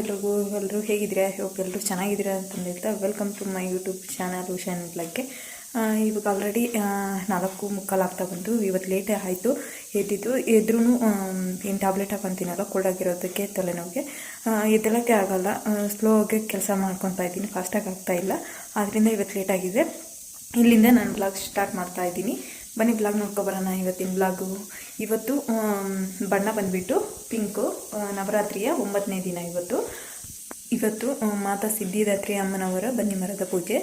ಎಲ್ರಿಗೂ ಎಲ್ಲರೂ ಹೇಗಿದ್ದೀರಾ? ಹೋಪ್ ಎಲ್ಲರೂ ಚೆನ್ನಾಗಿದ್ದೀರಾ ಅಂತಂದು ಹೇಳ್ತಾ welcome to my YouTube channel ಉಷಾನ್ ಬ್ಲಾಗ್ಗೆ ಇವಾಗ ಆಲ್ರೆಡಿ ನಾಲ್ಕು ಮುಕ್ಕಾಲು ಆಗ್ತಾ ಬಂತು ಇವತ್ತು ಲೇಟೇ ಆಯಿತು. ಎದ್ದಿದ್ದು ಎದ್ರೂ ಏನು ಟ್ಯಾಬ್ಲೆಟ್ ಹಾಕೊತೀನಲ್ಲ ಕೋಲ್ಡ್ ಆಗಿರೋದಕ್ಕೆ ತಲೆನೋವಿಗೆ. ಎದ್ದಲಕ್ಕೆ ಆಗಲ್ಲ. ಸ್ಲೋ ಆಗಿ ಕೆಲಸ ಮಾಡ್ಕೊತಾ ಇದ್ದೀನಿ ಫಾಸ್ಟಾಗಿ ಇಲ್ಲ. ಆದ್ದರಿಂದ ಇವತ್ತು ಲೇಟಾಗಿದೆ ಇಲ್ಲಿಂದ ನಾನು ಬ್ಲಾಗ್ ಸ್ಟಾರ್ಟ್ ಮಾಡ್ತಾ ಇದ್ದೀನಿ. ಬನ್ನಿ ಬ್ಲಾಗ್ ನೋಡ್ಕೊಬರೋಣ. ಇವತ್ತಿನ ಬ್ಲಾಗು ಇವತ್ತು ಬಣ್ಣ ಬಂದುಬಿಟ್ಟು ಪಿಂಕು ನವರಾತ್ರಿಯ ಒಂಬತ್ತನೇ ದಿನ ಇವತ್ತು. ಇವತ್ತು ಮಾತಾ ಸಿದ್ಧಿದಾತ್ರಿ ಅಮ್ಮನವರ ಬನ್ನಿ ಮರದ ಪೂಜೆ.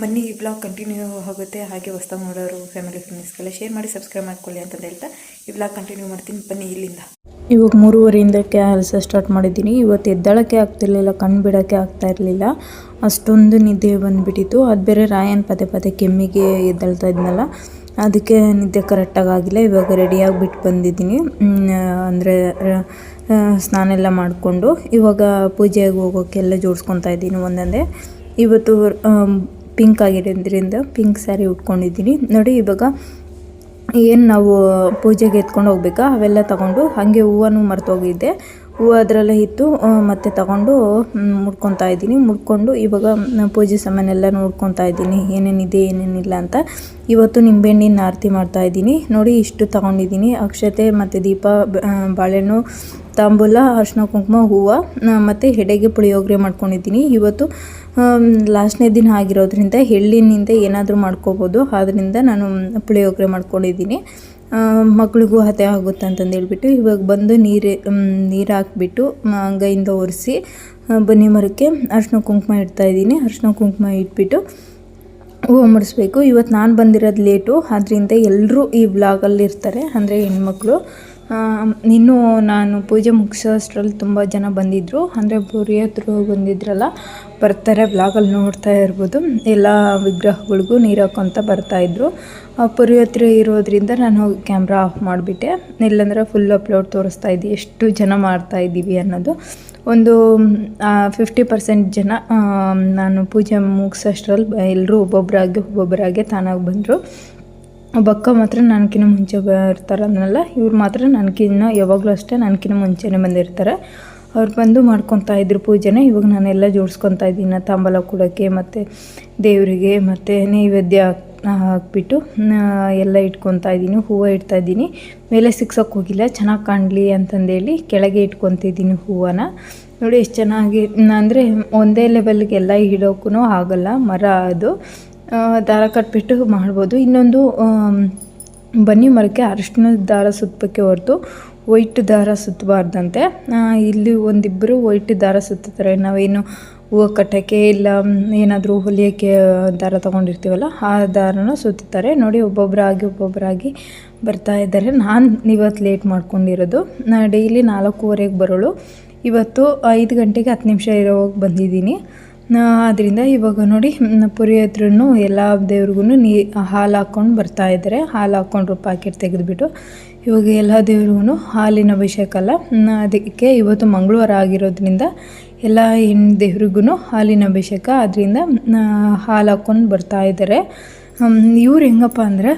ಬನ್ನಿ, ಈ ಬ್ಲಾಗ್ ಕಂಟಿನ್ಯೂ ಆಗುತ್ತೆ ಹಾಗೆ ಹೊಸ ನೋಡೋರು ಫ್ಯಾಮಿಲಿ ಫ್ರೆಂಡ್ಸ್ಗೆಲ್ಲ ಶೇರ್ ಮಾಡಿ ಸಬ್ಸ್ಕ್ರೈಬ್ ಮಾಡ್ಕೊಳ್ಳಿ ಅಂತ ಹೇಳ್ತಾ, ಈ ಬ್ಲಾಗ್ ಕಂಟಿನ್ಯೂ ಮಾಡ್ತೀನಿ. ಬನ್ನಿ, ಇಲ್ಲಿಂದ. ಇವಾಗ ಮೂರುವರೆಯಿಂದ ಕೆಲಸ ಸ್ಟಾರ್ಟ್ ಮಾಡಿದ್ದೀನಿ. ಇವತ್ತು ಎದ್ದಾಳಕ್ಕೆ ಆಗ್ತಿರ್ಲಿಲ್ಲ ಕಣ್ಣು ಬಿಡೋಕ್ಕೆ ಆಗ್ತಾ ಇರಲಿಲ್ಲ. ಅಷ್ಟೊಂದು ನಿದ್ದೆ ಬಂದುಬಿಟ್ಟಿತ್ತು. ಅದು ಬೇರೆ ರಾಯನ್ ಪದೇ ಪದೇ ಕೆಮ್ಮಿಗೆ ಎದ್ದೇಳ್ತಾ ಇದ್ನಲ್ಲ. ಅದಕ್ಕೆ ನಿದ್ದೆ ಕರೆಕ್ಟಾಗಿ ಆಗಿಲ್ಲ ಇವಾಗ ರೆಡಿಯಾಗಿ ಬಿಟ್ಟು ಬಂದಿದ್ದೀನಿ. ಅಂದರೆ ಸ್ನಾನ ಎಲ್ಲ ಮಾಡಿಕೊಂಡು ಇವಾಗ ಪೂಜೆಗೆ ಹೋಗೋಕ್ಕೆಲ್ಲ ಜೋಡಿಸ್ಕೊತಾ ಇದ್ದೀನಿ ಒಂದೊಂದೇ. ಇವತ್ತು ಪಿಂಕ್ ಆಗಿರೋದ್ರಿಂದ ಪಿಂಕ್ ಸ್ಯಾರಿ ಉಟ್ಕೊಂಡಿದ್ದೀನಿ. ನೋಡಿ, ಇವಾಗ ಏನು ನಾವು ಪೂಜೆಗೆ ಎತ್ಕೊಂಡು ಹೋಗ್ಬೇಕಾ? ಅವೆಲ್ಲ ತಗೊಂಡು ಹಾಗೆ ಹೂವನ್ನು ಮರ್ತೋಗಿದ್ದೆ ಹೂವು ಅದರಲ್ಲೇ ಇತ್ತು. ಮತ್ತೆ ತಗೊಂಡು ಮುಡ್ಕೊತಾ ಇದ್ದೀನಿ. ಮುಡ್ಕೊಂಡು ಇವಾಗ ಪೂಜೆ ಸಾಮಾನೆಲ್ಲ ನೋಡ್ಕೊತಾ ಇದ್ದೀನಿ. ಏನೇನಿದೆ, ಏನೇನಿಲ್ಲ ಅಂತ. ಇವತ್ತು ನಿಂಬೆಹಣ್ಣಿನ ಆರತಿ ಮಾಡ್ತಾ ಇದ್ದೀನಿ. ನೋಡಿ, ಇಷ್ಟು ತಗೊಂಡಿದ್ದೀನಿ. ಅಕ್ಷತೆ ಮತ್ತು ದೀಪ ಬಾಳೆಹಣ್ಣು, ತಾಂಬೂಲ, ಅರ್ಶಿನ ಕುಂಕುಮ, ಹೂವು ಮತ್ತು ಹೆಡೆಗೆ ಪುಳಿಯೋಗರೆ ಮಾಡ್ಕೊಂಡಿದ್ದೀನಿ. ಇವತ್ತು ಲಾಸ್ಟ್ನೇ ದಿನ ಆಗಿರೋದ್ರಿಂದ, ಎಳ್ಳಿನಿಂದ ಏನಾದರೂ ಮಾಡ್ಕೋಬೋದು. ಆದ್ದರಿಂದ ನಾನು ಪುಳಿಯೋಗರೆ ಮಾಡ್ಕೊಂಡಿದ್ದೀನಿ. ಆ, ಮಕ್ಳಿಗೂ ಹತೆ ಆಗುತ್ತೆ ಅಂತಂದು ಹೇಳ್ಬಿಟ್ಟು ಇವಾಗ ಬಂದು ನೀರು ನೀರು ಹಾಕ್ಬಿಟ್ಟು ಅಂಗೈಯಿಂದ ಒರೆಸಿ ಬನ್ನಿ ಮರಕ್ಕೆ ಅರ್ಶಿನ ಕುಂಕುಮ ಇಡ್ತಾ ಇದ್ದೀನಿ. ಅರ್ಶಿನ ಕುಂಕುಮ ಇಟ್ಬಿಟ್ಟು ಹೂವು ಮುಡಿಸ್ಬೇಕು. ಇವತ್ತು ನಾನು ಬಂದಿರೋದು ಲೇಟು. ಅದರಿಂದ ಎಲ್ಲರೂ ಈ ಬ್ಲಾಗಲ್ಲಿ ಇರ್ತಾರೆ ಅಂದರೆ ಹೆಣ್ಮಕ್ಳು. ಇನ್ನೂ ನಾನು ಪೂಜೆ ಮುಗಿಸೋಷ್ಟ್ರಲ್ಲಿ ತುಂಬ ಜನ ಬಂದಿದ್ದರು ಅಂದರೆ ಪುರಿಯತ್ರು ಬಂದಿದ್ರಲ್ಲ, ಬರ್ತಾರೆ ಬ್ಲಾಗಲ್ಲಿ ನೋಡ್ತಾ ಇರ್ಬೋದು. ಎಲ್ಲ ವಿಗ್ರಹಗಳಿಗೂ ನೀರು ಹಾಕ್ಕೊತ ಬರ್ತಾಯಿದ್ರು ಪುರಿಯತ್ರ ಇರೋದ್ರಿಂದ ನಾನು ಕ್ಯಾಮ್ರಾ ಆಫ್ ಮಾಡಿಬಿಟ್ಟೆ. ಇಲ್ಲಾಂದ್ರೆ ಫುಲ್ ಅಪ್ಲೋಡ್ ತೋರಿಸ್ತಾ ಇದ್ದೀವಿ ಎಷ್ಟು ಜನ ಮಾಡ್ತಾ ಇದ್ದೀವಿ ಅನ್ನೋದು. ಒಂದು ಫಿಫ್ಟಿ ಪರ್ಸೆಂಟ್ ಜನ ನಾನು ಪೂಜೆ ಮುಗಿಸೋಷ್ಟರಲ್ಲಿ ಎಲ್ಲರೂ ಒಬ್ಬೊಬ್ಬರಾಗಿ ಒಬ್ಬೊಬ್ಬರಾಗೆ ತಾನಾಗಿ ಬಂದರು. ಬಕ್ಕ ಮಾತ್ರ ನನಗಿನ್ನ ಮುಂಚೆ ಇರ್ತಾರೆ ಅದನ್ನೆಲ್ಲ ಇವ್ರು ಮಾತ್ರ ನನಗಿನ್ನ ಯಾವಾಗಲೂ ಅಷ್ಟೇ ನನಗಿನ್ನ ಮುಂಚೆನೇ ಬಂದಿರ್ತಾರೆ. ಅವ್ರು ಬಂದು ಮಾಡ್ಕೊತಾ ಇದ್ರು ಪೂಜೆನೇ, ಇವಾಗ ನಾನೆಲ್ಲ ಜೋಡಿಸ್ಕೊತಾ ಇದ್ದೀನಿ ತಾಂಬಲ ಕೊಡೋಕ್ಕೆ ಮತ್ತು ದೇವರಿಗೆ ಮತ್ತು ನೈವೇದ್ಯ ಹಾಕ್- ಹಾಕ್ಬಿಟ್ಟು ಎಲ್ಲ ಇಟ್ಕೊತಾ ಇದ್ದೀನಿ, ಹೂವು ಇಡ್ತಾ ಇದ್ದೀನಿ. ಮೇಲೆ ಸಿಕ್ಸೋಕೆ ಹೋಗಿಲ್ಲ, ಚೆನ್ನಾಗಿ ಕಾಣಲಿ ಅಂತಂದೇಳಿ ಕೆಳಗೆ ಇಟ್ಕೊತಿದ್ದೀನಿ ಹೂವನ್ನ ನೋಡಿ ಎಷ್ಟು ಚೆನ್ನಾಗಿ ಅಂದರೆ ಒಂದೇ ಲೆವೆಲ್ಗೆಲ್ಲ ಇಡೋಕ್ಕೂ ಆಗಲ್ಲ, ಮರ ಅದು. ದಾರ ಕಟ್ಬಿಟ್ಟು ಮಾಡ್ಬೋದು. ಇನ್ನೊಂದು ಬನ್ನಿ ಮರಕ್ಕೆ ಅರಿಶಿನ ದಾರ ಸುತ್ತಬೇಕೆ ಹೊರತು ವೈಟ್ ದಾರ ಸುತ್ತಬಾರ್ದಂತೆ. ಇಲ್ಲಿ ಒಂದಿಬ್ಬರು ವೈಟ್ ದಾರ ಸುತ್ತಾರೆ ನಾವೇನು ಹೂವು ಕಟ್ಟೋಕ್ಕೆ ಇಲ್ಲ ಏನಾದರೂ ಹೊಲಿಯೋಕ್ಕೆ ದಾರ ತೊಗೊಂಡಿರ್ತೀವಲ್ಲ, ಆ ದಾರನ ಸುತ್ತಾರೆ ನೋಡಿ ಒಬ್ಬೊಬ್ಬರಾಗಿ ಒಬ್ಬೊಬ್ಬರಾಗಿ ಬರ್ತಾ ಇದ್ದಾರೆ. ನಾನು ಇವತ್ತು ಲೇಟ್ ಮಾಡ್ಕೊಂಡಿರೋದು. ನಾ ಡೈಲಿ ನಾಲ್ಕೂವರೆಗೆ ಬರೋಳು. ಇವತ್ತು ಐದು ಗಂಟೆಗೆ ಹತ್ತು ನಿಮಿಷ ಇರೋವಾಗ ಬಂದಿದ್ದೀನಿ. ಅದರಿಂದ ಇವಾಗ ನೋಡಿ ಪುರಿ ಹತ್ರನು ಎಲ್ಲ ದೇವ್ರಿಗೂ ನೀ, ಹಾಲು ಹಾಕ್ಕೊಂಡು ಬರ್ತಾ ಇದ್ದಾರೆ ಹಾಲು ಹಾಕ್ಕೊಂಡ್ರು ಪ್ಯಾಕೆಟ್ ತೆಗೆದುಬಿಟ್ಟು ಇವಾಗ ಎಲ್ಲ ದೇವ್ರಿಗೂ ಹಾಲಿನ ಅಭಿಷೇಕ ಅಲ್ಲ. ಅದಕ್ಕೆ ಇವತ್ತು ಮಂಗಳವಾರ ಆಗಿರೋದ್ರಿಂದ ಎಲ್ಲ ಹೆಣ್ಣು ದೇವ್ರಿಗೂ ಹಾಲಿನ ಅಭಿಷೇಕ. ಅದರಿಂದ ಹಾಲು ಹಾಕ್ಕೊಂಡು ಬರ್ತಾ ಇದ್ದಾರೆ ಇವ್ರು ಹೆಂಗಪ್ಪ ಅಂದರೆ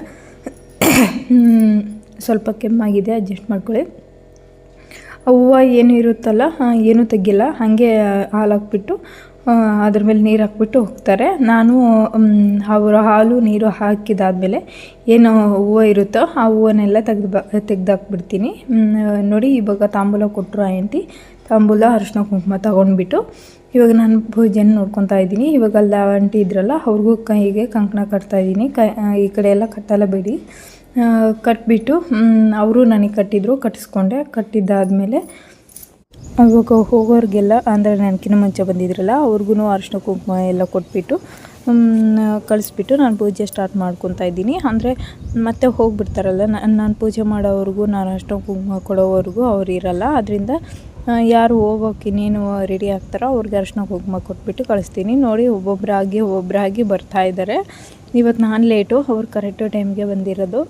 ಸ್ವಲ್ಪ ಕೆಮ್ಮಾಗಿದೆ, ಅಡ್ಜಸ್ಟ್ ಮಾಡ್ಕೊಳ್ಳಿ. ಹೂವು ಏನು ಇರುತ್ತಲ್ಲ ಏನೂ ತೆಗಿಲ್ಲ ಹಾಗೆ ಹಾಲು ಹಾಕ್ಬಿಟ್ಟು ಅದ್ರ ಮೇಲೆ ನೀರು ಹಾಕ್ಬಿಟ್ಟು ಹೋಗ್ತಾರೆ. ನಾನು ಅವರು ಹಾಲು, ನೀರು ಹಾಕಿದಾದಮೇಲೆ ಏನು ಹೂವು ಇರುತ್ತೋ ಆ ಹೂವನ್ನೆಲ್ಲ ತೆಗ್ದು ಬ, ತೆಗ್ದಾಕ್ಬಿಡ್ತೀನಿ. ನೋಡಿ, ಇವಾಗ ತಾಂಬೂಲ ಕೊಟ್ಟರು ಆಂಟಿ. ತಾಂಬೂಲ ಅರಿಶಿನ ಕುಂಕುಮ ತಗೊಂಡ್ಬಿಟ್ಟು ಇವಾಗ ನಾನು ಭೋಜನ ನೋಡ್ಕೊತಾ ಇದ್ದೀನಿ. ಇವಾಗ ಅಲ್ಲ ಆಂಟಿ ಇದ್ರಲ್ಲ, ಅವ್ರಿಗೂ ಕೈಗೆ ಕಂಕಣ ಕಟ್ತಾ ಇದ್ದೀನಿ. ಕೈ ಈ ಕಡೆ ಎಲ್ಲ ಕಟ್ಟಲ್ಲ ಬಿಡಿ ಕಟ್ಬಿಟ್ಟು ಅವರು ನನಗೆ ಕಟ್ಟಿದ್ರು, ಕಟ್ಟಿಸ್ಕೊಂಡೆ. ಕಟ್ಟಿದ್ದಾದಮೇಲೆ ಇವಾಗ ಹೋಗೋರಿಗೆಲ್ಲ ಅಂದರೆ ನನಗಿನ್ನ ಮುಂಚೆ ಬಂದಿದ್ರಲ್ಲ ಅವ್ರಿಗೂ ಅರಿಶಿನ ಕುಂಕುಮ ಎಲ್ಲ ಕೊಟ್ಬಿಟ್ಟು ಕಳಿಸ್ಬಿಟ್ಟು ನಾನು ಪೂಜೆ ಸ್ಟಾರ್ಟ್ ಮಾಡ್ಕೊತಾ ಇದ್ದೀನಿ. ಅಂದರೆ ಮತ್ತೆ ಹೋಗ್ಬಿಡ್ತಾರಲ್ಲ ನಾನು ನಾನು ಪೂಜೆ ಮಾಡೋವರೆಗೂ, ನಾನು ಅರಿಶಿನ ಕುಂಕುಮ ಕೊಡೋವರೆಗೂ ಅವ್ರು ಇರಲ್ಲ. ಅದರಿಂದ ಯಾರು ಹೋಗೋಕೆ ಇನ್ನೇನು ರೆಡಿ ಆಗ್ತಾರೋ ಅವ್ರಿಗೆ ಅರಿಶಿನ ಕುಂಕುಮ ಕೊಟ್ಬಿಟ್ಟು ಕಳಿಸ್ತೀನಿ. ನೋಡಿ ಒಬ್ಬೊಬ್ಬರಾಗಿ ಒಬ್ಬೊಬ್ಬರಾಗಿ ಬರ್ತಾ ಇದ್ದಾರೆ ಇವತ್ತು ನಾನು ಲೇಟು ಅವ್ರು ಕರೆಕ್ಟು ಟೈಮ್ಗೆ ಬಂದಿರೋದು.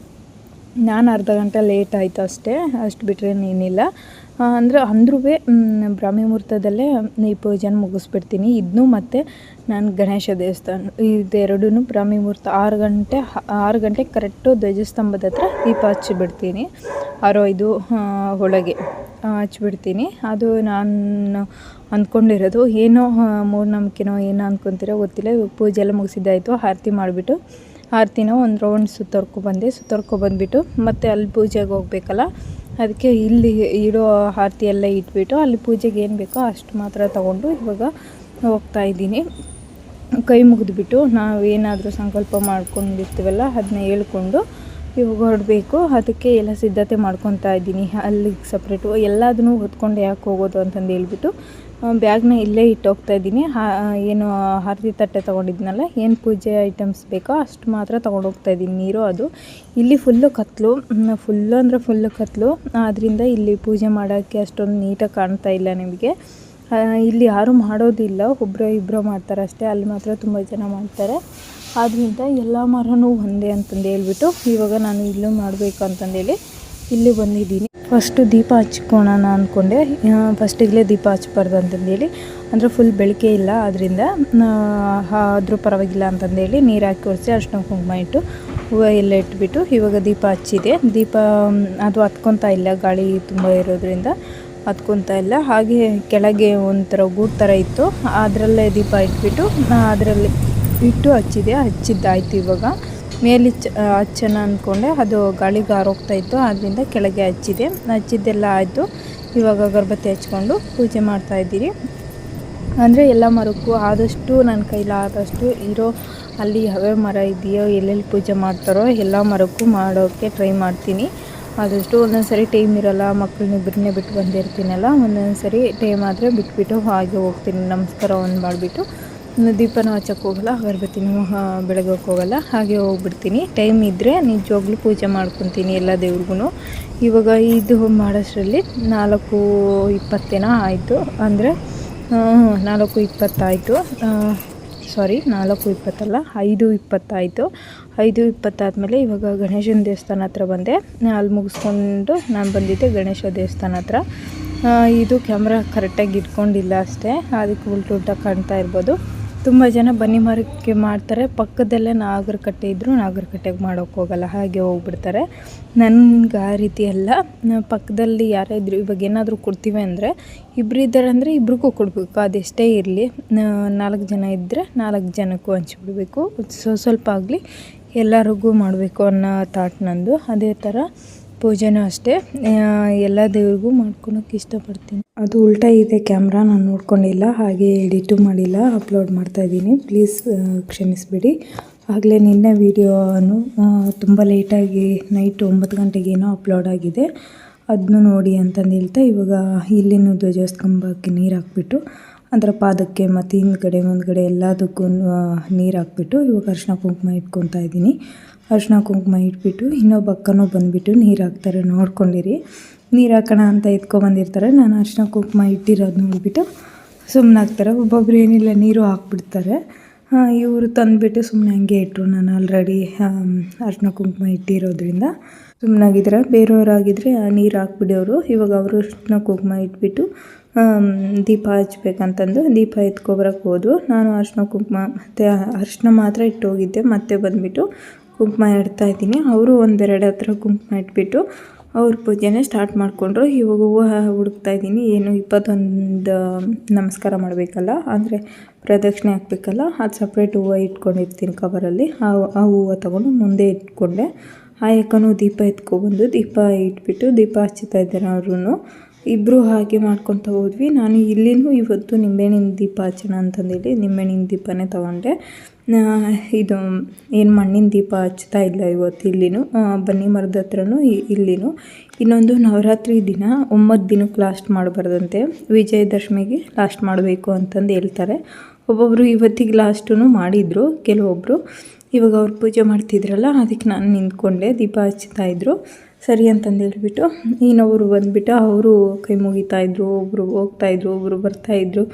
ನಾನು ಅರ್ಧ ಗಂಟೆ ಲೇಟ್ ಆಯಿತು ಅಷ್ಟೇ. ಅಷ್ಟು ಬಿಟ್ಟರೆ ಏನಿಲ್ಲ ಅಂದರೆ ಅಂದ್ರೂ ಬ್ರಾಹ್ಮಿ ಮುಹೂರ್ತದಲ್ಲೇ ಈ ಪೂಜೆನ ಮುಗಿಸ್ಬಿಡ್ತೀನಿ. ಇದನ್ನೂ ಮತ್ತು ನಾನು ಗಣೇಶ ದೇವಸ್ಥಾನ ಇದೆರಡೂ ಬ್ರಾಹ್ಮಿ ಮುಹೂರ್ತ ಆರು ಗಂಟೆ ಆರು ಗಂಟೆಗೆ ಕರೆಕ್ಟು ಧ್ವಜಸ್ತಂಭದ ಹತ್ರ ದೀಪ ಹಚ್ಚಿಬಿಡ್ತೀನಿ. ಆರು ಐದು ಒಳಗೆ ಹಚ್ಬಿಡ್ತೀನಿ ಅದು ನಾನು ಅಂದ್ಕೊಂಡಿರೋದು, ಏನೋ ಮೂಢನಂಬಿಕೆನೋ ಏನೋ ಅಂದ್ಕೊತೀರೋ ಗೊತ್ತಿಲ್ಲ. ಪೂಜೆ ಎಲ್ಲ ಮುಗಿಸಿದ್ದಾಯಿತು, ಆರತಿ ಮಾಡಿಬಿಟ್ಟು, ಆರತಿನ ಒಂದು ರೌಂಡ್ ಸುತ್ತರ್ಕೊಬಂದೆ ಸುತ್ತರ್ಕೊಬಂದ್ಬಿಟ್ಟು ಮತ್ತೆ ಅಲ್ಲಿ ಪೂಜೆಗೆ ಹೋಗ್ಬೇಕಲ್ಲ ಅದಕ್ಕೆ ಇಲ್ಲಿ ಇಡೋ ಆರತಿ ಎಲ್ಲ ಇಟ್ಬಿಟ್ಟು ಅಲ್ಲಿ ಪೂಜೆಗೆ ಏನು ಬೇಕೋ ಅಷ್ಟು ಮಾತ್ರ ತೊಗೊಂಡು ಇವಾಗ ಹೋಗ್ತಾ ಇದ್ದೀನಿ. ಕೈ ಮುಗಿದ್ಬಿಟ್ಟು ನಾವೇನಾದರೂ ಸಂಕಲ್ಪ ಮಾಡ್ಕೊಂಡಿರ್ತೀವಲ್ಲ ಅದನ್ನ ಹೇಳ್ಕೊಂಡು ಇವಾಗ ಹೊರಡಬೇಕು. ಅದಕ್ಕೆ ಎಲ್ಲ ಸಿದ್ಧತೆ ಮಾಡ್ಕೊತಾ ಇದ್ದೀನಿ. ಅಲ್ಲಿಗೆ ಸಪ್ರೇಟು ಎಲ್ಲದನ್ನೂ ಹೊತ್ಕೊಂಡು ಯಾಕೆ ಹೋಗೋದು ಅಂತಂದು ಹೇಳ್ಬಿಟ್ಟು ಬ್ಯಾಗ್ನ ಇಲ್ಲೇ ಇಟ್ಟು ಹೋಗ್ತಾ ಇದ್ದೀನಿ ಏನು ಹರದಿ ತಟ್ಟೆ ತೊಗೊಂಡಿದ್ನಲ್ಲ, ಏನು ಪೂಜೆ ಐಟಮ್ಸ್ ಬೇಕೋ ಅಷ್ಟು ಮಾತ್ರ ತೊಗೊಂಡು ಹೋಗ್ತಾ ಇದ್ದೀನಿ. ನೀರು ಅದು. ಇಲ್ಲಿ ಫುಲ್ಲು ಕತ್ಲು ಫುಲ್ಲು ಅಂದರೆ ಫುಲ್ಲು ಕತ್ಲು. ಆದ್ದರಿಂದ ಇಲ್ಲಿ ಪೂಜೆ ಮಾಡೋಕ್ಕೆ ಅಷ್ಟೊಂದು ನೀಟಾಗಿ ಕಾಣ್ತಾ ಇಲ್ಲ ನಿಮಗೆ. ಇಲ್ಲಿ ಯಾರೂ ಮಾಡೋದಿಲ್ಲ. ಒಬ್ಬರು ಇಬ್ಬರು ಮಾಡ್ತಾರೆ ಅಷ್ಟೇ. ಅಲ್ಲಿ ಮಾತ್ರ ತುಂಬ ಜನ ಮಾಡ್ತಾರೆ. ಆದ್ದರಿಂದ ಎಲ್ಲ ಮರನೂ ಒಂದೇ ಅಂತಂದು ಹೇಳ್ಬಿಟ್ಟು ಇವಾಗ ನಾನು ಇಲ್ಲೂ ಮಾಡಬೇಕು ಅಂತಂದೇಳಿ ಇಲ್ಲಿ ಬಂದಿದ್ದೀನಿ. ಫಸ್ಟು ದೀಪ ಹಚ್ಕೊಳೋಣ ಅಂದ್ಕೊಂಡೆ ಫಸ್ಟಿಗಲೇ ದೀಪ ಹಚ್ಬಾರ್ದು ಅಂತಂದೇಳಿ ಅಂದರೆ ಫುಲ್ ಬೆಳಕೆ ಇಲ್ಲ. ಅದರಿಂದ ಆದರೂ ಪರವಾಗಿಲ್ಲ ಅಂತಂದೇಳಿ ನೀರು ಹಾಕಿ ಒರೆಸಿ ಅರ್ಶಿನ ಕುಂಕುಮ ಇಟ್ಟು ಹೂವು ಎಲ್ಲ ಇಟ್ಬಿಟ್ಟು ಇವಾಗ ದೀಪ ಹಚ್ಚಿದೆ. ದೀಪ ಅದು ಹತ್ಕೊತಾ ಇಲ್ಲ. ಗಾಳಿ ತುಂಬ ಇರೋದ್ರಿಂದ. ಹತ್ಕೊತಾ ಇಲ್ಲ. ಹಾಗೆ ಕೆಳಗೆ ಒಂಥರ ಗೂಡು ಥರ ಇತ್ತು. ಅದರಲ್ಲೇ ದೀಪ ಇಟ್ಬಿಟ್ಟು ಅದರಲ್ಲಿ ಇಟ್ಟು ಹಚ್ಚಿದೆ. ಹಚ್ಚಿದ್ದಾಯ್ತು ಇವಾಗ. ಮೇಲೆ ಹಚ್ಚೋಣ ಅಂದ್ಕೊಂಡೆ ಅದು ಗಾಳಿಗೆ ಆರೋಗ್ತಾ ಇತ್ತು. ಆದ್ದರಿಂದ ಕೆಳಗೆ ಹಚ್ಚಿದೆ. ಹಚ್ಚಿದ್ದೆಲ್ಲ ಆಯಿತು. ಇವಾಗ ಗರ್ಭತಿ ಹಚ್ಕೊಂಡು ಪೂಜೆ ಮಾಡ್ತಾ ಇದ್ದೀರಿ. ಅಂದರೆ ಎಲ್ಲ ಮರಕ್ಕೂ ಆದಷ್ಟು ನನ್ನ ಕೈಲಾದಷ್ಟು ಇರೋ ಅಲ್ಲಿ ಯಾವ್ಯಾವ ಮರ ಇದೆಯೋ, ಎಲ್ಲೆಲ್ಲಿ ಪೂಜೆ ಮಾಡ್ತಾರೋ ಎಲ್ಲ ಮರಕ್ಕೂ ಮಾಡೋಕ್ಕೆ ಟ್ರೈ ಮಾಡ್ತೀನಿ. ಆದಷ್ಟು ಒಂದೊಂದು ಸರಿ ಟೈಮ್ ಇರೋಲ್ಲ ಮಕ್ಕಳನ್ನ ಇಬ್ಬರನ್ನೇ ಬಿಟ್ಟು ಬಂದಿರ್ತೀನಲ್ಲ, ಒಂದೊಂದು ಸರಿ ಟೈಮ್ ಆದರೆ ಬಿಟ್ಬಿಟ್ಟು ಹಾಗೆ ಹೋಗ್ತೀನಿ. ನಮಸ್ಕಾರ ಒಂದು ಮಾಡಿಬಿಟ್ಟು ದೀಪನೂ ಹಚ್ಚಕ್ಕೆ ಹೋಗಲ್ಲ ಅಗರಬತ್ತಿನೂ ಬೆಳಗ್ಗೆ ಹೋಗಲ್ಲ, ಹಾಗೆ ಹೋಗ್ಬಿಡ್ತೀನಿ. ಟೈಮ್ ಇದ್ದರೆ ನಿಜವಾಗ್ಲೂ ಪೂಜೆ ಮಾಡ್ಕೊತೀನಿ ಎಲ್ಲ ದೇವ್ರಿಗೂ ಇವಾಗ ಇದು ಮಾಡೋಷ್ಟರಲ್ಲಿ ನಾಲ್ಕು ಇಪ್ಪತ್ತೇನೋ ಆಯಿತು, ಅಂದರೆ ನಾಲ್ಕು ಇಪ್ಪತ್ತಾಯಿತು. ಸಾರಿ, ನಾಲ್ಕು ಇಪ್ಪತ್ತಲ್ಲ, ಐದು ಇಪ್ಪತ್ತಾಯಿತು. ಐದು ಇಪ್ಪತ್ತಾದಮೇಲೆ ಇವಾಗ ಗಣೇಶನ ದೇವಸ್ಥಾನ ಹತ್ರ ಬಂದೆ. ಅಲ್ಲಿ ಮುಗಿಸ್ಕೊಂಡು ನಾನು ಬಂದಿದ್ದೆ ಗಣೇಶ ದೇವಸ್ಥಾನ ಹತ್ರ. ಇದು ಕ್ಯಾಮ್ರಾ ಕರೆಕ್ಟಾಗಿ ಇಟ್ಕೊಂಡಿಲ್ಲ ಅಷ್ಟೇ. ಅದಕ್ಕೆ ಉಲ್ಟು ಉಲ್ಟ ಕಾಣ್ತಾ ಇರ್ಬೋದು. ತುಂಬ ಜನ ಬನ್ನಿ ಮರಕ್ಕೆ ಮಾಡ್ತಾರೆ. ಪಕ್ಕದಲ್ಲೇ ನಾಗರಕಟ್ಟೆ ಇದ್ದರೂ ನಾಗರಕಟ್ಟೆಗೆ ಮಾಡೋಕ್ಕೆ ಹೋಗಲ್ಲ, ಹಾಗೆ ಹೋಗ್ಬಿಡ್ತಾರೆ. ನನ್ಗೆ ಆ ರೀತಿ ಅಲ್ಲ. ಪಕ್ಕದಲ್ಲಿ ಯಾರೇ ಇದ್ರು ಇವಾಗ ಏನಾದರೂ ಕೊಡ್ತೀವಿ ಅಂದರೆ ಇಬ್ಬರು ಇದ್ದಾರೆ ಅಂದರೆ ಇಬ್ರಿಗೂ ಕೊಡಬೇಕು. ಅದೆಷ್ಟೇ ಇರಲಿ. ನಾಲ್ಕು ಜನ ಇದ್ದರೆ ನಾಲ್ಕು ಜನಕ್ಕೂ ಹಂಚ್ಬಿಡ್ಬೇಕು. ಸ್ವ ಸ್ವಲ್ಪ ಆಗಲಿ ಎಲ್ಲರಿಗೂ ಮಾಡಬೇಕು ಅನ್ನೋ ಥಾಟ್ ನಂದು. ಅದೇ ಥರ ಪೂಜೆನೂ ಅಷ್ಟೇ. ಎಲ್ಲ ದೇವ್ರಿಗೂ ಮಾಡ್ಕೊಳಕ್ಕೆ ಇಷ್ಟಪಡ್ತೀನಿ. ಅದು ಉಲ್ಟಾ ಇದೆ ಕ್ಯಾಮ್ರಾ, ನಾನು ನೋಡ್ಕೊಂಡಿಲ್ಲ, ಹಾಗೆ ಎಡಿಟು ಮಾಡಿಲ್ಲ, ಅಪ್ಲೋಡ್ ಮಾಡ್ತಾ ಇದ್ದೀನಿ. ಪ್ಲೀಸ್ ಕ್ಷಮಿಸಿಬಿಡಿ. ಆಗಲೇ ನಿನ್ನೆ ವೀಡಿಯೋನು ತುಂಬ ಲೇಟಾಗಿ ನೈಟ್ ಒಂಬತ್ತು ಗಂಟೆಗೇನೋ ಅಪ್ಲೋಡ್ ಆಗಿದೆ. ಅದನ್ನು ನೋಡಿ ಅಂತಂದು ಹೇಳ್ತಾ ಇವಾಗ ಇಲ್ಲಿನೂ ಧ್ವಜಸ್ತಂಭಕ್ಕೆ ನೀರು ಹಾಕ್ಬಿಟ್ಟು, ಅದರ ಪಾದಕ್ಕೆ ಮತ್ತು ಹಿಂದ್ಗಡೆ, ಮುಂದ್ಗಡೆ ಎಲ್ಲದಕ್ಕೂ ನೀರು ಹಾಕ್ಬಿಟ್ಟು, ಇವಾಗ ಅರ್ಶಿನ ಕುಂಕುಮ ಇಟ್ಕೊತಾ ಇದ್ದೀನಿ. ಅರಿಶಿನ ಕುಂಕುಮ ಇಟ್ಬಿಟ್ಟು ಇನ್ನೊಬ್ಬ ಅಕ್ಕನೂ ಬಂದುಬಿಟ್ಟು ನೀರು ಹಾಕ್ತಾರೆ, ನೋಡ್ಕೊಂಡಿರಿ. ನೀರು ಹಾಕೋಣ ಅಂತ ಎತ್ಕೊಬಂದಿರ್ತಾರೆ ನಾನು ಅರಿಶಿನ ಕುಂಕುಮ ಇಟ್ಟಿರೋದು ನೋಡಿಬಿಟ್ಟು ಸುಮ್ಮನೆ ಹಾಕ್ತಾರೆ. ಒಬ್ಬೊಬ್ರು ಏನಿಲ್ಲ, ನೀರು ಹಾಕ್ಬಿಡ್ತಾರೆ. ಇವರು ತಂದುಬಿಟ್ಟು ಸುಮ್ಮನೆ ಹಂಗೆ ಇಟ್ಟರು ನಾನು ಆಲ್ರೆಡಿ ಅರಿಶಿನ ಕುಂಕುಮ ಇಟ್ಟಿರೋದ್ರಿಂದ ಸುಮ್ಮನಾಗಿದ್ದಾರೆ ಬೇರೆಯವರಾಗಿದ್ದರೆ ನೀರು ಹಾಕ್ಬಿಡೋರು. ಇವಾಗ ಅವರು ಅರಿಶಿನ ಕುಂಕುಮ ಇಟ್ಬಿಟ್ಟು ದೀಪ ಹಚ್ಬೇಕಂತಂದು ದೀಪ ಎತ್ಕೊಬರಕ್ಕೆ ಹೋದ್ರು. ನಾನು ಅರಿಶಿನ ಕುಂಕುಮ ಮತ್ತು ಅರಿಶಿನ ಮಾತ್ರ ಇಟ್ಟು ಹೋಗಿದ್ದೆ. ಮತ್ತೆ ಬಂದುಬಿಟ್ಟು ಕುಂಕುಮ ಇಡ್ತಾ ಇದ್ದೀನಿ. ಅವರು ಒಂದೆರಡು ಹತ್ರ ಕುಂಕುಮ ಇಟ್ಬಿಟ್ಟು ಅವ್ರ ಪೂಜೆನೇ ಸ್ಟಾರ್ಟ್ ಮಾಡಿಕೊಂಡ್ರು. ಇವಾಗ ಹೂವು ಹುಡುಕ್ತಾ ಇದ್ದೀನಿ. ಏನು ಇಪ್ಪತ್ತೊಂದು ನಮಸ್ಕಾರ ಮಾಡಬೇಕಲ್ಲ, ಅಂದರೆ ಪ್ರದಕ್ಷಿಣೆ ಹಾಕ್ಬೇಕಲ್ಲ, ಅದು ಸಪ್ರೇಟ್ ಹೂವು ಇಟ್ಕೊಂಡಿರ್ತೀನಿ ಕವರಲ್ಲಿ ಆ ಆ ಹೂವು ತೊಗೊಂಡು ಮುಂದೆ ಇಟ್ಕೊಂಡೆ. ಆ ಯಾಕನೂ ದೀಪ ಎತ್ಕೊಬಂದು ದೀಪ ಇಟ್ಬಿಟ್ಟು ದೀಪ ಹಚ್ಚುತ್ತಾ ಇದ್ದಾರೆ ಅವರು ಇಬ್ಬರು ಹಾಗೆ ಮಾಡ್ಕೊತ ಹೋದ್ವಿ. ನಾನು ಇಲ್ಲಿನೂ ಇವತ್ತು ನಿಂಬೆಹಣ್ಣಿನ ದೀಪ ಹಚ್ಚೋಣ ಅಂತಂದೇಳಿ ನಿಂಬೆಹಣ್ಣಿನ ದೀಪನೇ ತೊಗೊಂಡೆ. ಇದು ಏನು ಮಣ್ಣಿನ ದೀಪ ಹಚ್ತಾ ಇಲ್ಲ ಇವತ್ತು ಇಲ್ಲಿನೂ. ಬನ್ನಿ ಮರದ ಹತ್ರನೂ ಇಲ್ಲಿನೂ. ಇನ್ನೊಂದು ನವರಾತ್ರಿ ದಿನ, ಒಂಬತ್ತು ದಿನಕ್ಕೆ ಲಾಸ್ಟ್ ಮಾಡಬಾರ್ದಂತೆ. ವಿಜಯದಶಮಿಗೆ ಲಾಸ್ಟ್ ಮಾಡಬೇಕು ಅಂತಂದು ಹೇಳ್ತಾರೆ. ಒಬ್ಬೊಬ್ಬರು ಇವತ್ತಿಗೆ ಲಾಸ್ಟೂ ಮಾಡಿದರು ಕೆಲವೊಬ್ಬರು ಇವಾಗ ಅವ್ರು ಪೂಜೆ ಮಾಡ್ತಿದ್ರಲ್ಲ, ಅದಕ್ಕೆ ನಾನು ನಿಂತ್ಕೊಂಡೆ, ದೀಪ ಹಚ್ತಾ ಇದ್ರು. ಸರಿ ಅಂತಂದು ಹೇಳ್ಬಿಟ್ಟು ಇನ್ನೊಬ್ಬರು ಬಂದುಬಿಟ್ಟು ಅವರು ಕೈ ಮುಗಿತಾ ಇದ್ದರು ಒಬ್ಬರು ಹೋಗ್ತಾಯಿದ್ರು ಒಬ್ಬರು ಬರ್ತಾಯಿದ್ರು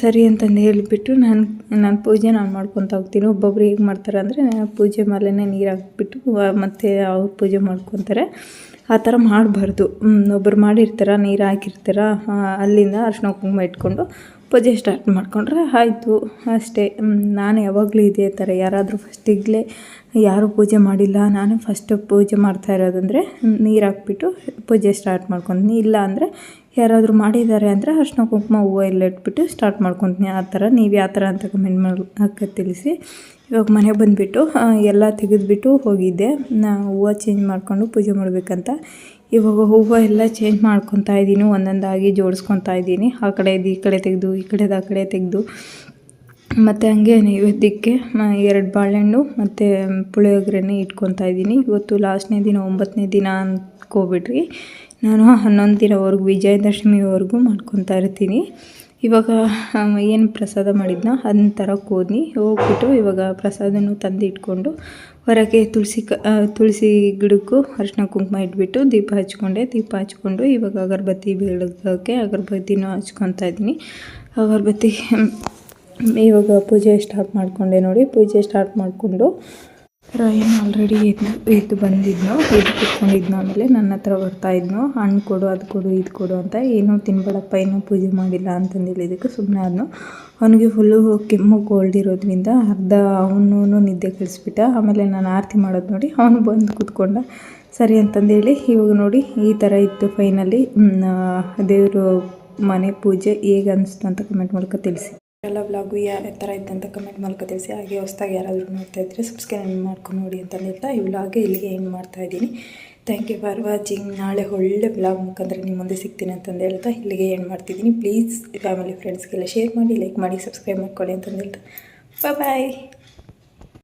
ಸರಿ ಅಂತಂದು ಹೇಳಿಬಿಟ್ಟು ನಾನು ನಾನು ಪೂಜೆ ನಾನು ಮಾಡ್ಕೊತ ಹೋಗ್ತೀನಿ. ಒಬ್ಬೊಬ್ರು ಹೇಗೆ ಮಾಡ್ತಾರೆ ಅಂದರೆ ಪೂಜೆ ಮೇಲೇ ನೀರು ಹಾಕ್ಬಿಟ್ಟು ಮತ್ತೆ ಅವ್ರು ಪೂಜೆ ಮಾಡ್ಕೊತಾರೆ. ಆ ಥರ ಮಾಡಬಾರ್ದು. ಒಬ್ಬರು ಮಾಡಿರ್ತಾರ, ನೀರು ಹಾಕಿರ್ತಾರ ಅಲ್ಲಿಂದ ಅರ್ಶಿನ ಕುಂಕುಮ ಇಟ್ಕೊಂಡು ಪೂಜೆ ಸ್ಟಾರ್ಟ್ ಮಾಡಿಕೊಂಡ್ರೆ ಆಯಿತು, ಅಷ್ಟೇ. ನಾನು ಯಾವಾಗಲೂ ಇದೇ ಥರ ಯಾರಾದರೂ ಫಸ್ಟಿಗಲೇ ಯಾರೂ ಪೂಜೆ ಮಾಡಿಲ್ಲ, ನಾನು ಫಸ್ಟ್ ಪೂಜೆ ಮಾಡ್ತಾ ಇರೋದಂದರೆ ನೀರು ಹಾಕ್ಬಿಟ್ಟು ಪೂಜೆ ಸ್ಟಾರ್ಟ್ ಮಾಡ್ಕೊತೀನಿ. ಇಲ್ಲ ಅಂದರೆ ಯಾರಾದರೂ ಮಾಡಿದ್ದಾರೆ ಅಂದರೆ ಅರ್ಶಿನ ಕುಂಕುಮ, ಹೂವು ಎಲ್ಲ ಇಟ್ಬಿಟ್ಟು ಸ್ಟಾರ್ಟ್ ಮಾಡ್ಕೊತೀನಿ. ಆ ಥರ ನೀವು ಯಾವ ಥರ ಅಂತ ಕಮೆಂಟ್ ಮಾಡಿ, ಹಾಕಿ ತಿಳಿಸಿ. ಇವಾಗ ಮನೆಗೆ ಬಂದುಬಿಟ್ಟು ಎಲ್ಲ ತೆಗೆದುಬಿಟ್ಟು ಹೋಗಿದ್ದೆ. ನಾ ಹೂವು ಚೇಂಜ್ ಮಾಡಿಕೊಂಡು ಪೂಜೆ ಮಾಡಬೇಕಂತ ಇವಾಗ ಹೂವು ಎಲ್ಲ ಚೇಂಜ್ ಮಾಡ್ಕೊತಾ ಇದ್ದೀನಿ, ಒಂದೊಂದಾಗಿ ಜೋಡಿಸ್ಕೊತಾ ಇದ್ದೀನಿ. ಆ ಕಡೆದು ಈ ಕಡೆ ತೆಗೆದು, ಈ ಕಡೆದು ಆ ಕಡೆ ತೆಗೆದು. ಮತ್ತು ಹಂಗೆ ನೈವೇದ್ಯಕ್ಕೆ ಎರಡು ಬಾಳೆಹಣ್ಣು ಮತ್ತು ಪುಳಿಯೋಗರೆನೆ ಇಟ್ಕೊತಾ ಇದ್ದೀನಿ. ಇವತ್ತು ಲಾಸ್ಟ್ನೇ ದಿನ, ಒಂಬತ್ತನೇ ದಿನ ಅಂದ್ಕೋಬಿಟ್ರಿ ನಾನು ಹನ್ನೊಂದು ದಿನವರೆಗೂ, ವಿಜಯದಶಮಿವರೆಗೂ ಮಾಡ್ಕೊತಾ ಇರ್ತೀನಿ. ಇವಾಗ ಏನು ಪ್ರಸಾದ ಮಾಡಿದ್ನೋ ಅದನ್ನ ತರಕ್ಕೆ ಹೋದ್ನಿ. ಹೋಗ್ಬಿಟ್ಟು ಇವಾಗ ಪ್ರಸಾದನೂ ತಂದು ಇಟ್ಕೊಂಡು ಹೊರಗೆ ತುಳಸಿ ಕ ತುಳಸಿ ಗಿಡಕ್ಕೂ ಅರಿಶಿನ ಕುಂಕುಮ ಇಟ್ಬಿಟ್ಟು ದೀಪ ಹಚ್ಕೊಂಡೆ. ದೀಪ ಹಚ್ಕೊಂಡು ಇವಾಗ ಅಗರಬತ್ತಿ ಬೆಳಗೋಕ್ಕೆ ಅಗರಬತ್ತಿನೂ ಹಚ್ಕೊತಾ ಇದ್ದೀನಿ. ಅಗರಬತ್ತಿ ಇವಾಗ ಪೂಜೆ ಸ್ಟಾರ್ಟ್ ಮಾಡಿಕೊಂಡೆ ನೋಡಿ. ಪೂಜೆ ಸ್ಟಾರ್ಟ್ ಮಾಡಿಕೊಂಡು ರಾಯನ್ ಆಲ್ರೆಡಿ ಎದ್ದು ಎದ್ದು ಬಂದಿದ್ನು ಎದ್ದು ಕುತ್ಕೊಂಡಿದ್ನು ಆಮೇಲೆ ನನ್ನ ಹತ್ರ ಬರ್ತಾ ಇದ್ನು, ಹಣ್ಣು ಕೊಡು, ಅದು ಕೊಡು, ಇದು ಕೊಡು ಅಂತ ಏನೂ ತಿನ್ಬೇಡಪ್ಪ, ಏನೂ ಪೂಜೆ ಮಾಡಿಲ್ಲ ಅಂತಂದು ಹೇಳಿದ್ದಕ್ಕೆ ಸುಮ್ಮನೆ ಆದ್ನು. ಅವನಿಗೆ ಫುಲ್ಲು ಕೆಮ್ಮು ಕೋಲ್ಡ್ ಇರೋದ್ರಿಂದ ಅರ್ಧ ಅವನು ನಿದ್ದೆ ಕಳಿಸ್ಬಿಟ್ಟ ಆಮೇಲೆ ನಾನು ಆರತಿ ಮಾಡೋದು ನೋಡಿ ಅವನು ಬಂದು ಕೂತ್ಕೊಂಡ, ಸರಿ ಅಂತಂದೇಳಿ ಇವಾಗ ನೋಡಿ ಈ ಥರ ಇತ್ತು ಫೈನಲಿ ದೇವರು ಮನೆ ಪೂಜೆ ಹೇಗೆ ಅನಿಸ್ತು ಅಂತ ಕಮೆಂಟ್ ಮೂಲಕ ತಿಳಿಸಿ. ಎಲ್ಲ ಬ್ಲಾಗು ಯಾವ ಥರ ಇತ್ತು ಅಂತ ಕಮೆಂಟ್ ಮೂಲಕ ತಿಳಿಸಿ. ಹಾಗೆ ಹೊಸ್ದಾಗಿ ಯಾರಾದರೂ ನೋಡ್ತಾ ಇದ್ದರೆ ಸಬ್ಸ್ಕ್ರೈಬ್ ಮಾಡ್ಕೊಂಡು ನೋಡಿ ಅಂತ ಹೇಳ್ತಾ ಈ ಬ್ಲಾಗ್ ಇಲ್ಲಿಗೆ ಏನು ಮಾಡ್ತಾ ಇದ್ದೀನಿ. ಥ್ಯಾಂಕ್ ಯು ಫಾರ್ ವಾಚಿಂಗ್ ನಾಳೆ ಒಳ್ಳೆ ಬ್ಲಾಗ್ ಮುಖಾಂತರ ನಿಮ್ಮ ಮುಂದೆ ಸಿಗ್ತೀನಿ ಅಂತಂದು ಹೇಳ್ತಾ ಇಲ್ಲಿಗೆ ಏನು ಮಾಡ್ತಿದ್ದೀನಿ. ಪ್ಲೀಸ್ ಫ್ಯಾಮಿಲಿ ಫ್ರೆಂಡ್ಸ್ಗೆಲ್ಲ ಶೇರ್ ಮಾಡಿ ಲೈಕ್ ಮಾಡಿ ಸಬ್ಸ್ಕ್ರೈಬ್ ಮಾಡ್ಕೊಳ್ಳಿ ಅಂತಂದು ಹೇಳ್ತಾ. ಬಾಯ್